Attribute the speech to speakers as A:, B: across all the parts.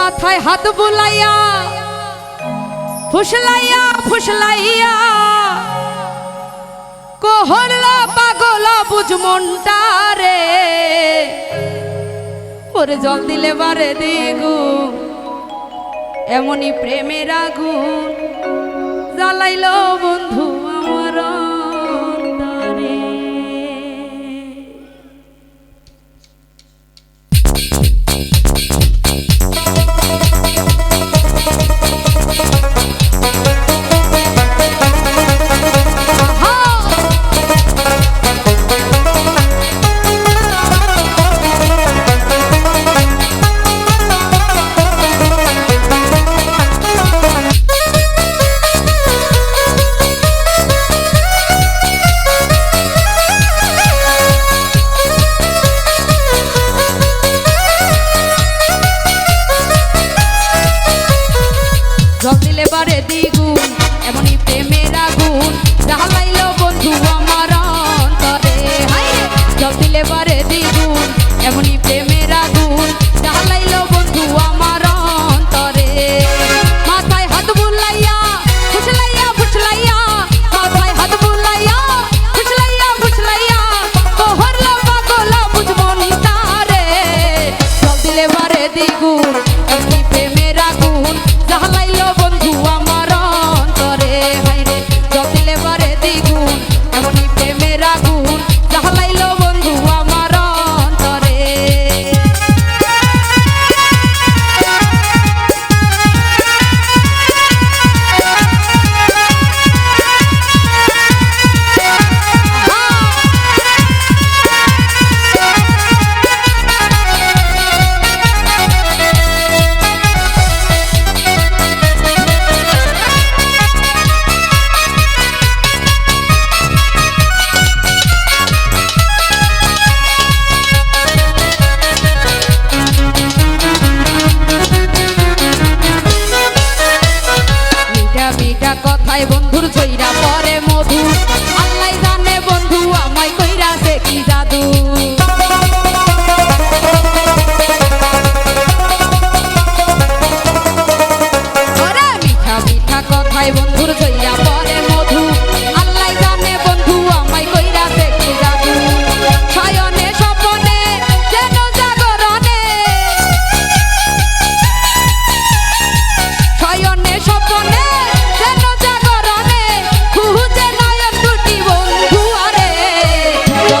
A: মাথায় হাত বুলাইয়া, ফুসলাইয়া ফুসলাইয়া, কোহরলা পাগলা বুঝ মনটা রে। ওরে জল দিলে বারে দিগু, এমনই প্রেমের আগুন জ্বালাইল বন্ধু দূর জয়রা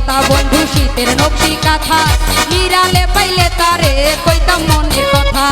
A: কথা বন্ধু শীতের নকশি কাঁথা। হিরালে পাইলে তারে কইতাম মনের কথা।